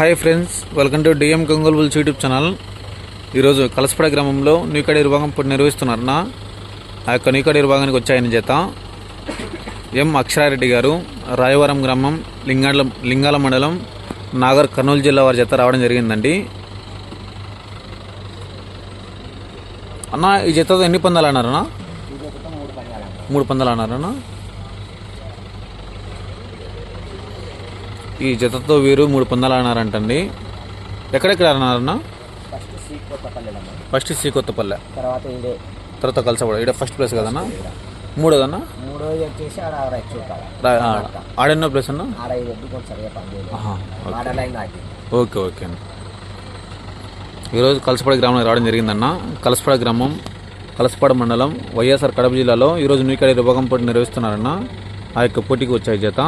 Hi friends welcome to DM గంగోల్బుల్స్ YouTube channel. ఈరోజు కలసపడ గ్రామంలో న్యూకాడ విభాగం నిర్వహిస్తున్నారు నిర్వహిస్తున్నారన్న. ఆ యొక్క న్యూకాడ విభాగానికి వచ్చాయని చేత ఎం అక్షరారెడ్డి గారు రాయవరం గ్రామం లింగాల లింగాల మండలం నాగర్ కర్నూలు జిల్లా వారి చేత రావడం జరిగిందండి. అన్న ఈ జతతో ఎన్ని పందాలు అన్నారన్నా మూడు పందాలు అన్నారన్నా ఈ జతతో వీరు మూడు పందాలు ఆడినారంటండి ఎక్కడెక్కడ ఆడినారన్న ఫస్ట్ సి కొత్తపల్లె. తర్వాత ఇదే. తర్వాత కలసపడ ఇక్కడ ఫస్ట్ ప్లేస్ కదన్నా? మూడోదన్నా? మూడోది వచ్చేసి ఆడెన్నో ప్లేస్ అన్న? ఓకే. ఓకే అన్న. ఈరోజు కలసపడ గ్రామంలో రావడం జరిగిందన్న. కలసపడ గ్రామం కలసపడ మండలం వైఎస్ఆర్ కడప జిల్లాలో ఈరోజు నీకడ విభాగం పోటీ నిర్వహిస్తున్నారన్న. ఆ యొక్క పోటీకి వచ్చాయి జత.